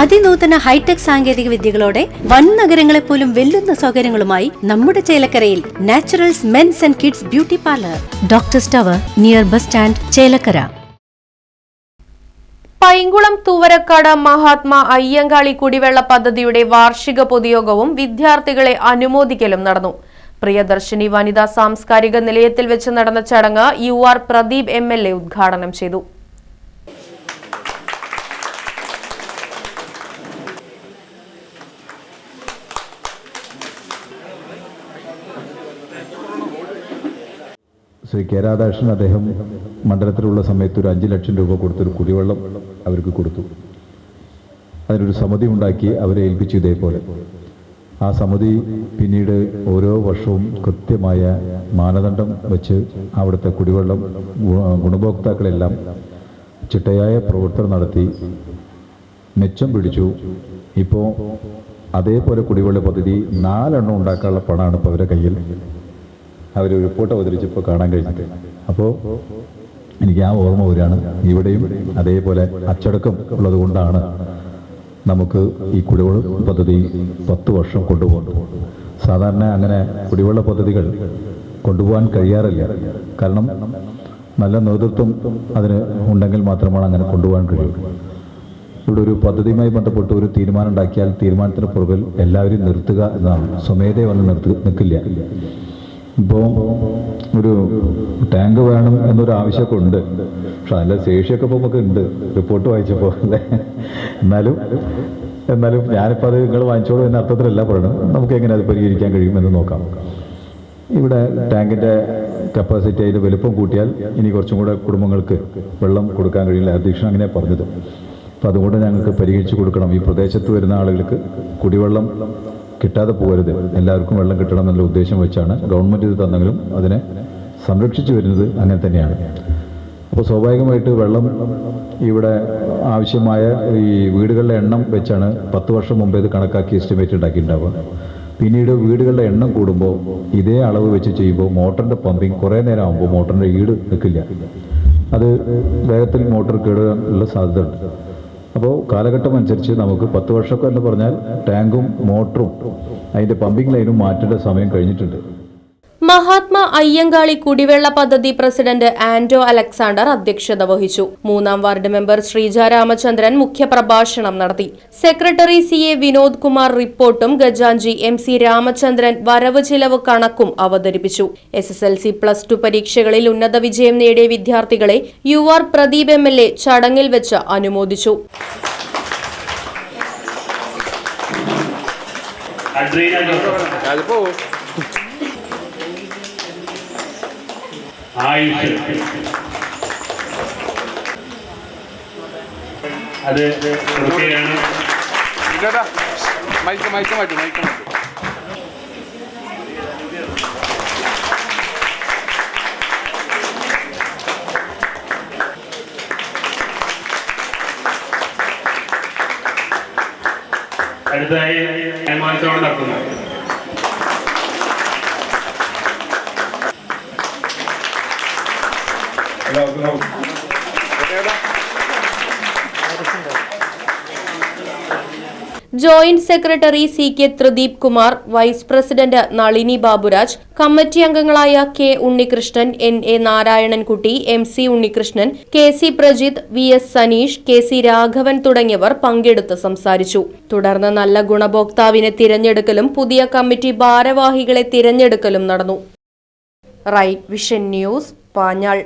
അതിനൂതന hi tech സാങ്കേതിക വിദ്യകളോടെ വൻ നഗരങ്ങളെ പോലും വെല്ലുന്ന സൗകര്യങ്ങളുമായി നമ്മുടെ ചേലക്കരയിൽ naturals men's and kids beauty parlour. Doctor tower near bus stand Chelakkara. Painkulam Thuvarakkad Mahatma Ayyankali കുടിവെള്ള പദ്ധതിയുടെ വാർഷിക പൊതുയോഗവും വിദ്യാർത്ഥികളെ അനുമോദിക്കലും നടന്നു. പ്രിയദർശിനി വനിതാ സാംസ്കാരിക നിലയത്തിൽ വെച്ച് നടന്ന ചടങ്ങ് യു ആർ പ്രദീപ് എം ഉദ്ഘാടനം ചെയ്തു. ശ്രീ കെ അദ്ദേഹം മണ്ഡലത്തിലുള്ള സമയത്ത് ഒരു അഞ്ച് ലക്ഷം രൂപ കൊടുത്തൊരു കുടിവെള്ളം അവർക്ക് കൊടുത്തു. അതിനൊരു സമിതി ഉണ്ടാക്കി അവരെ ഏൽപ്പിച്ചു ഇതേപോലെ. ആ സമിതി പിന്നീട് ഓരോ വർഷവും കൃത്യമായ മാനദണ്ഡം വെച്ച് അവിടുത്തെ കുടിവെള്ളം ഗുണഭോക്താക്കളെല്ലാം ചിട്ടയായ പ്രവർത്തനം നടത്തി. മെച്ചം പിടിച്ചു. ഇപ്പോൾ അതേപോലെ കുടിവെള്ള പദ്ധതി നാലെണ്ണം ഉണ്ടാക്കാനുള്ള പണമാണ് ഇപ്പോൾ അവരുടെ കയ്യിൽ. അവർ റിപ്പോർട്ട് അവതരിച്ചപ്പോൾ കാണാൻ കഴിഞ്ഞിട്ട്. അപ്പോൾ എനിക്ക് ആ ഓർമ്മ വരികയാണ്. ഇവിടെയും അതേപോലെ അച്ചടക്കം ഉള്ളത് കൊണ്ടാണ് നമുക്ക് ഈ കുടിവെള്ള പദ്ധതി പത്ത് വർഷം കൊണ്ടുപോകുന്നത്. സാധാരണ അങ്ങനെ കുടിവെള്ള പദ്ധതികൾ കൊണ്ടുപോകാൻ കഴിയാറില്ല. കാരണം നല്ല നേതൃത്വം അതിന് ഉണ്ടെങ്കിൽ മാത്രമാണ് അങ്ങനെ കൊണ്ടുപോകാൻ കഴിയുള്ളൂ ഇവിടെ ഒരു പദ്ധതിയുമായി ബന്ധപ്പെട്ട് ഒരു തീരുമാനം ഉണ്ടാക്കിയാൽ തീരുമാനത്തിന് പുറകിൽ എല്ലാവരും നിർത്തുക എന്നാണ് സ്വമേധയെ വന്ന് നിർത്തി നിൽക്കില്ല. ഇപ്പോൾ ഒരു ടാങ്ക് വേണം എന്നൊരു ആവശ്യമൊക്കെ ഉണ്ട്. പക്ഷെ അതിന്റെ ശേഷിയൊക്കെ ഇപ്പോൾ നമുക്ക് ഉണ്ട്. റിപ്പോർട്ട് വായിച്ചപ്പോൾ അല്ലേ? എന്നാലും എന്നാലും ഞാനിപ്പോൾ അത് നിങ്ങൾ വാങ്ങിച്ചോളൂ എന്ന അർത്ഥത്തിലല്ല പറയണം നമുക്ക് എങ്ങനെ അത് പരിഹരിക്കാൻ കഴിയുമെന്ന് നോക്കാം. ഇവിടെ ടാങ്കിന്റെ കപ്പാസിറ്റി അതിന്റെ വലുപ്പം കൂട്ടിയാൽ ഇനി കുറച്ചും കൂടെ കുടുംബങ്ങൾക്ക് വെള്ളം കൊടുക്കാൻ കഴിയില്ല. അധ്യക്ഷൻ അങ്ങനെ പറഞ്ഞത്. അപ്പോൾ അതുകൊണ്ട് ഞങ്ങൾക്ക് പരിഹരിച്ചു കൊടുക്കണം. ഈ പ്രദേശത്ത് വരുന്ന ആളുകൾക്ക് കുടിവെള്ളം കിട്ടാതെ പോകരുത്. എല്ലാവർക്കും വെള്ളം കിട്ടണം എന്നുള്ള ഉദ്ദേശം വെച്ചാണ് ഗവൺമെന്റ് ഇത് തന്നെങ്കിലും അതിനെ സംരക്ഷിച്ചു വരുന്നത് അങ്ങനെ തന്നെയാണ്. അപ്പോൾ സ്വാഭാവികമായിട്ട് വെള്ളം ഇവിടെ ആവശ്യമായ ഈ വീടുകളുടെ എണ്ണം വെച്ചാണ് പത്ത് വർഷം മുമ്പേ ഇത് കണക്കാക്കി എസ്റ്റിമേറ്റ് ഉണ്ടാക്കിയിട്ടുണ്ടാവുക. പിന്നീട് വീടുകളുടെ എണ്ണം കൂടുമ്പോൾ ഇതേ അളവ് വെച്ച് ചെയ്യുമ്പോൾ മോട്ടറിന്റെ പമ്പിങ് കുറേ നേരം ആകുമ്പോൾ മോട്ടറിന്റെ ഈട് നിൽക്കില്ല. അത് വേഗത്തിൽ മോട്ടോർ കേടാനുള്ള സാധ്യത ഉണ്ട് അപ്പോൾ കാലഘട്ടം അനുസരിച്ച് നമുക്ക് പത്ത് വർഷമൊക്കെ എന്ന് പറഞ്ഞാൽ ടാങ്കും മോട്ടറും അതിന്റെ പമ്പിംഗ് ലൈനും മാറ്റേണ്ട സമയം കഴിഞ്ഞിട്ടുണ്ട്. മഹാത്മാ അയ്യങ്കാളി കുടിവെള്ള പദ്ധതി പ്രസിഡന്റ് ആന്റോ അലക്സാണ്ടർ അധ്യക്ഷത വഹിച്ചു. മൂന്നാം വാർഡ് മെമ്പർ ശ്രീജ രാമചന്ദ്രൻ മുഖ്യപ്രഭാഷണം നടത്തി. Secretary C A Vinod Kumar റിപ്പോർട്ടും ഗജാഞ്ചി എം സി രാമചന്ദ്രൻ വരവ് ചിലവ് കണക്കും അവതരിപ്പിച്ചു. S S L C plus two പരീക്ഷകളിൽ ഉന്നത വിജയം നേടിയ വിദ്യാർത്ഥികളെ U R Pradeep M L A ചടങ്ങിൽ വെച്ച് അനുമോദിച്ചു. അതിപ്പോ ആയുഷ് അത് മൈക്ക് മൈക്ക് മൈക്ക് അടുത്തതായി നടത്തുന്നു joint secretary C K Thrideep Kumar vice president Nalini Baburaj committee അംഗങ്ങളായ K Unnikrishnan N A Narayanankutty M C Unnikrishnan K C Prajith V S Saneesh K C Raghavan തുടങ്ങിയവർ പങ്കെടുത്ത് സംസാരിച്ചു. തുടർന്ന് നല്ല ഗുണഭോക്താവിനെ തിരഞ്ഞെടുക്കലും പുതിയ committee ഭാരവാഹികളെ തിരഞ്ഞെടുക്കലും നടന്നു. Right Vision News Panjal.